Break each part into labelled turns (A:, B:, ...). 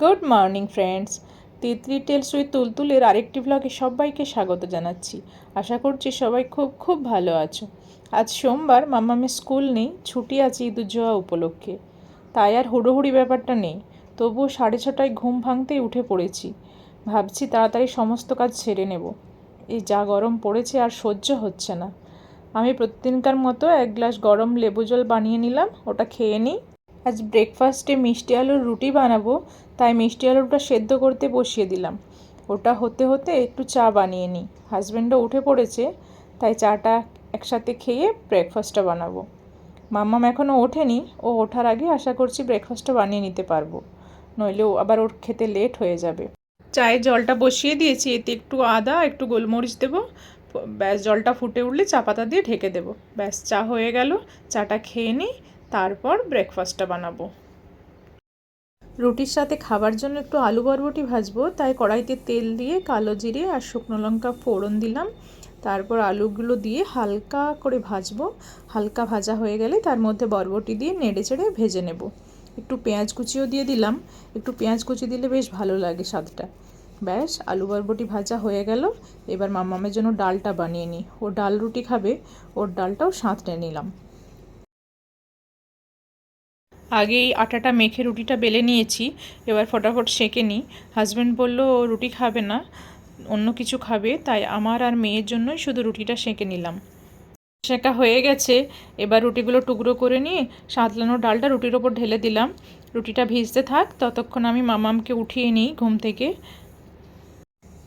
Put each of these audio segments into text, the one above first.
A: Good morning, friends. Titli tales with তুলতুলের আরেকটি ব্লগে সবাইকে স্বাগত জানাচ্ছি। আশা করছি সবাই খুব খুব ভালো আছো। আজ সোমবার, মামামের স্কুল নেই, ছুটি আছে ঈদুজ্জোহা উপলক্ষে। তাই আর হুড়োহুড়ি ব্যাপারটা নেই। তবুও সাড়ে ছটায় ঘুম ভাঙতেই উঠে পড়েছি। ভাবছি তাড়াতাড়ি সমস্ত কাজ সেরে নেব। এই যা গরম পড়েছে আর সহ্য হচ্ছে না। আমি প্রতিদিনকার মতো এক গ্লাস গরম লেবু জল বানিয়ে নিলাম, ওটা খেয়ে নিই। আজ ব্রেকফাস্টে মিষ্টি আলুর রুটি বানাবো, তাই মিষ্টি আলুটা সেদ্ধ করতে বসিয়ে দিলাম। ওটা হতে হতে একটু চা বানিয়ে নিই। হাজব্যান্ডও উঠে পড়েছে, তাই চাটা একসাথে খেয়ে ব্রেকফাস্টটা বানাবো। মাম্মাম এখনও ওঠেনি, ও ওঠার আগে আশা করছি ব্রেকফাস্টটা বানিয়ে নিতে পারব। নইলেও আবার ওর খেতে লেট হয়ে যাবে। চায়ের জলটা বসিয়ে দিয়েছি, এতে একটু আদা, একটু গোলমরিচ দেবো। ব্যাস, জলটা ফুটে উঠলে চা পাতা দিয়ে ঢেকে দেবো। ব্যাস, চা হয়ে গেল, চাটা খেয়ে নিই। তারপর ব্রেকফাস্টটা বানাবো। রুটির সাথে খাবার জন্য একটু আলু বরবটি ভাজবো, তাই কড়াইতে তেল দিয়ে কালো জিরে আর শুকনো লঙ্কা ফোড়ন দিলাম। তারপর আলুগুলো দিয়ে হালকা করে ভাজবো। হালকা ভাজা হয়ে গেলে তার মধ্যে বরবটি দিয়ে নেড়ে চেড়ে ভেজে নেব। একটু পেঁয়াজ কুচিও দিয়ে দিলাম। একটু পেঁয়াজ কুচি দিলে বেশ ভালো লাগে স্বাদটা। ব্যাস, আলু বরবটি ভাজা হয়ে গেল। এবার মামামের জন্য ডালটা বানিয়ে নিই। ও ডাল রুটি খাবে। ওর ডালটাও সাঁতরে নিলাম। আগেই আটাটা মেখে রুটিটা বেলে নিয়েছি, এবার ফটাফট সেঁকে নিই। হাজব্যান্ড বলল রুটি খাবে না, অন্য কিছু খাবে। তাই আমার আর মেয়ের জন্যই শুধু রুটিটা সেঁকে নিলাম। সেঁকা হয়ে গেছে, এবার রুটিগুলো টুকরো করে নিয়ে সাঁতলানো ডালটা রুটির ওপর ঢেলে দিলাম। রুটিটা ভিজতে থাক, ততক্ষণ আমি মামামকে উঠিয়ে নিই ঘুম থেকে।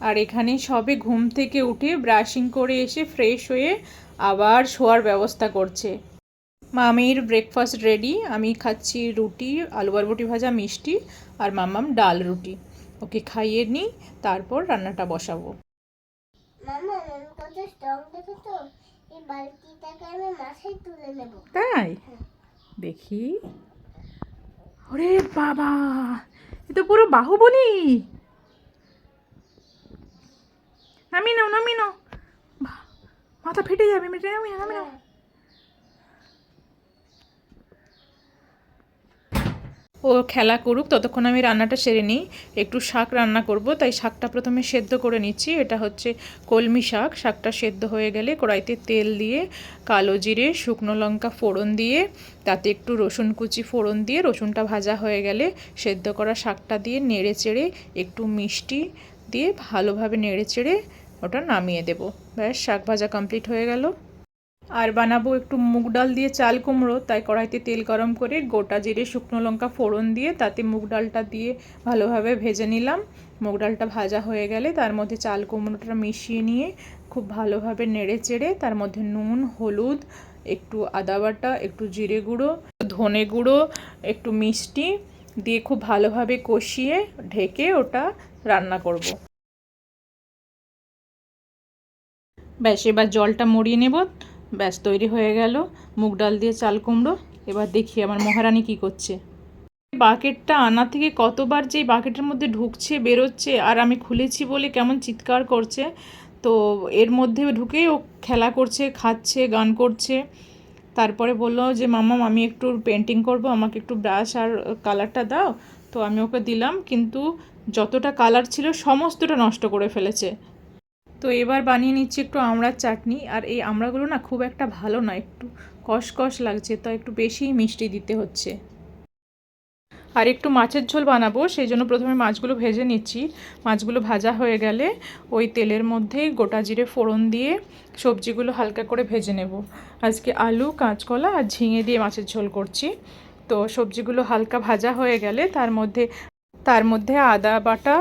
A: আর এখানে সবে ঘুম থেকে উঠে ব্রাশিং করে এসে ফ্রেশ হয়ে আবার শোয়ার ব্যবস্থা করছে। মামির ব্রেকফাস্ট রেডি আমি খাচ্ছি রুটি আলু বরবটি ভাজা মিষ্টি আর মামাম ডাল রুটি। ওকে খাইয়ে নিই তারপর রান্নাটা বসাবো।
B: কত স্ট্রং দেখো
A: তাই? ওরে বাবা এ তো পুরো বাহুবলি। নামি নাও নামি নাও। মাথা ফেটে যাবে মেটে নামি নাও। নামি নাও ও খেলা করুক, ততক্ষণ আমি রান্নাটা সেরে নিই। একটু শাক রান্না করব, তাই শাকটা প্রথমে সেদ্ধ করে নিচ্ছি। এটা হচ্ছে কলমি শাক। শাকটা সেদ্ধ হয়ে গেলে কড়াইতে তেল দিয়ে, কালো জিরে, শুকনো লঙ্কা ফোড়ন দিয়ে, তাতে একটু রসুন কুচি ফোড়ন দিয়ে, রসুনটা ভাজা হয়ে গেলে সেদ্ধ করা শাকটা দিয়ে নেড়ে চেড়ে একটু মিষ্টি দিয়ে ভালোভাবে নেড়ে চেড়ে ওটা নামিয়ে দেবো। ব্যাস, শাক ভাজা কমপ্লিট হয়ে গেল। আর বানাবো একটু মুগ ডাল দিয়ে চাল কুমড়ো, তাই কড়াইতে তেল গরম করে গোটা জিরে শুকনো লঙ্কা ফোড়ন দিয়ে তাতে মুগ ডালটা দিয়ে ভালোভাবে ভেজে নিলাম মুগ ডালটা ভাজা হয়ে গেলে তার মধ্যে চাল কুমড়োটা মিশিয়ে নিয়ে খুব ভালোভাবে নেড়ে চেড়ে তার মধ্যে নুন, হলুদ, একটু আদা বাটা, একটু জিরে গুঁড়ো, ধনে গুঁড়ো, একটু মিষ্টি দিয়ে খুব ভালোভাবে কষিয়ে ঢেকে ওটা রান্না করব। ব্যাস, এবার জলটা মরিয়ে নেব ব্যাস, তৈরি হয়ে গেল। মুগ ডাল দিয়ে চাল কুমড়ো। এবার দেখি আমার মহারানী কি করছে। বাকেটটা আনা থেকে কতবার যে বাকেটের মধ্যে ঢুকছে, বেরোচ্ছে, আর আমি খুলেছি বলে কেমন চিৎকার করছে, তো এর মধ্যে ঢুকেই ও খেলা করছে, খাচ্ছে, গান করছে। তারপরে বলল যে মামা আমি একটু পেন্টিং করব, আমাকে একটু ব্রাশ আর কালারটা দাও। তো আমি ওকে দিলাম, কিন্তু যতটা কালার ছিল সমস্তটা নষ্ট করে ফেলেছে। তো এবার বানিয়ে নিচ্ছি একটু আমড়ার চাটনি, আর এই আমড়াগুলো না খুব একটা ভালো না, একটু কষকষ লাগছে, তো একটু বেশিই মিষ্টি দিতে হচ্ছে। আর একটু মাছের ঝোল বানাবো, সেই জন্য প্রথমে মাছগুলো ভেজে নিচ্ছি। মাছগুলো ভাজা হয়ে গেলে ওই তেলের মধ্যেই গোটা জিরে ফোড়ন দিয়ে সবজিগুলো হালকা করে ভেজে নেব। আজকে আলু, কাঁচকলা আর ঝিঙে দিয়ে মাছের ঝোল করছি। তো সবজিগুলো হালকা ভাজা হয়ে গেলে তার মধ্যে তার মধ্যে আদা বাটা,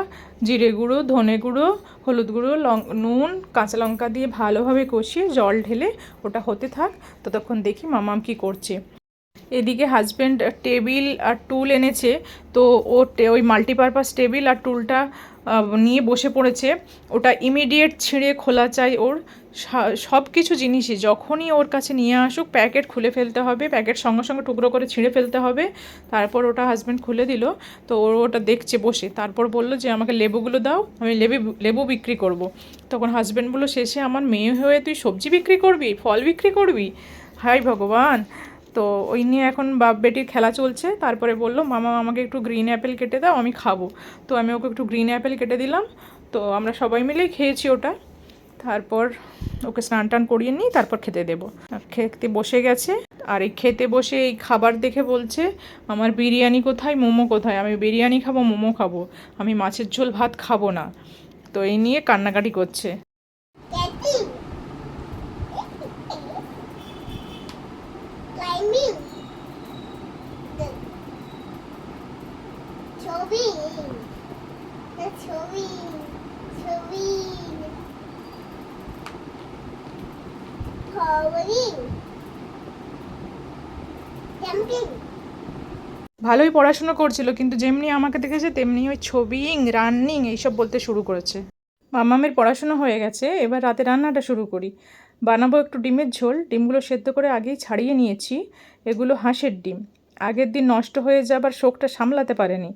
A: জিরে গুঁড়ো, ধনে গুঁড়ো, হলুদ গুঁড়ো, লং নুন, কাঁচা লঙ্কা দিয়ে ভালোভাবে কষিয়ে জল ঢেলে ওটা হতে থাক। ততক্ষণ দেখি মামাম কি করছে। এদিকে হাজব্যান্ড টেবিল আর টুল এনেছে। তো ও ওই মাল্টিপারপাস টেবিল আর টুলটা নিয়ে বসে পড়েছে। ওটা ইমিডিয়েট ছিঁড়ে খোলা চাই ওর। সব কিছু জিনিসই যখনই ওর কাছে নিয়ে আসুক, প্যাকেট খুলে ফেলতে হবে, প্যাকেট সঙ্গে সঙ্গে টুকরো করে ছিঁড়ে ফেলতে হবে। তারপর ওটা হাজব্যান্ড খুলে দিল, তো ওর ওটা দেখছে বসে। তারপর বলল যে, আমাকে লেবুগুলো দাও, আমি লেবু লেবু বিক্রি করব। তখন হাজব্যান্ড বলল, শেষে আমার মেয়ে হয়ে তুই সবজি বিক্রি করবি, ফল বিক্রি করবি? হাই ভগবান! তো ওই নিয়ে এখন বাপ বেটির খেলা চলছে। তারপরে বলল, মামা, আমাকে একটু গ্রিন অ্যাপেল কেটে দাও, আমি খাব। তো আমি ওকে একটু গ্রিন অ্যাপেল কেটে দিলাম। তো আমরা সবাই মিলেই খেয়েছি ওটা। তারপর ওকে স্নান টান করিয়ে নিই তারপর খেতে দেবো। খেতে বসে গেছে। আর এই খেতে বসে এই খাবার দেখে বলছে, আমার বিরিয়ানি কোথায়, মোমো কোথায়? আমি বিরিয়ানি খাব, মোমো খাব। আমি মাছের ঝোল ভাত খাব না। তো এই নিয়ে কান্নাকাটি করছে। ভালোই পড়াশুনো করছিল, কিন্তু যেমনি আমাকে দেখেছে, তেমনি ওই ছবিং রানিং এইসব বলতে শুরু করেছে। মামামের পড়াশুনো হয়ে গেছে, এবার রাতে রান্নাটা শুরু করি। বানাবো একটু ডিমের ঝোল, ডিমগুলো সেদ্ধ করে আগেই ছাড়িয়ে নিয়েছি, এগুলো হাঁসের ডিম। আগের দিন নষ্ট হয়ে যাবার শোকটা সামলাতে পারেনি।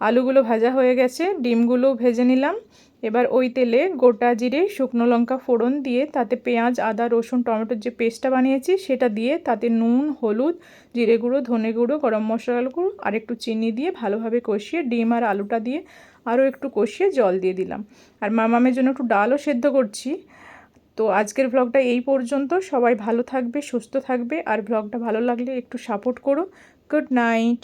A: আলুগুলো ভাজা হয়ে গেছে, ডিমগুলো ভেজে নিলাম। এবার ওই তেলে গোটা জিরে, শুকনো লঙ্কা ফোড়ন দিয়ে তাতে পেঁয়াজ, আদা, রসুন টমেটোর যে পেস্টটা বানিয়েছি সেটা দিয়ে তাতে নুন, হলুদ, জিরে গুঁড়ো, ধনে গুঁড়ো, গরম মশলা গুঁড়ো আর একটু চিনি দিয়ে ভালোভাবে কষিয়ে ডিম আর আলুটা দিয়ে আরও একটু কষিয়ে জল দিয়ে দিলাম। আর মামামের জন্য একটু ডালও সেদ্ধ করছি। তো আজকের ভ্লগটা এই পর্যন্ত। সবাই ভালো থাকবে, সুস্থ থাকবে। আর ভ্লগটা ভালো লাগলে একটু সাপোর্ট করো। Good night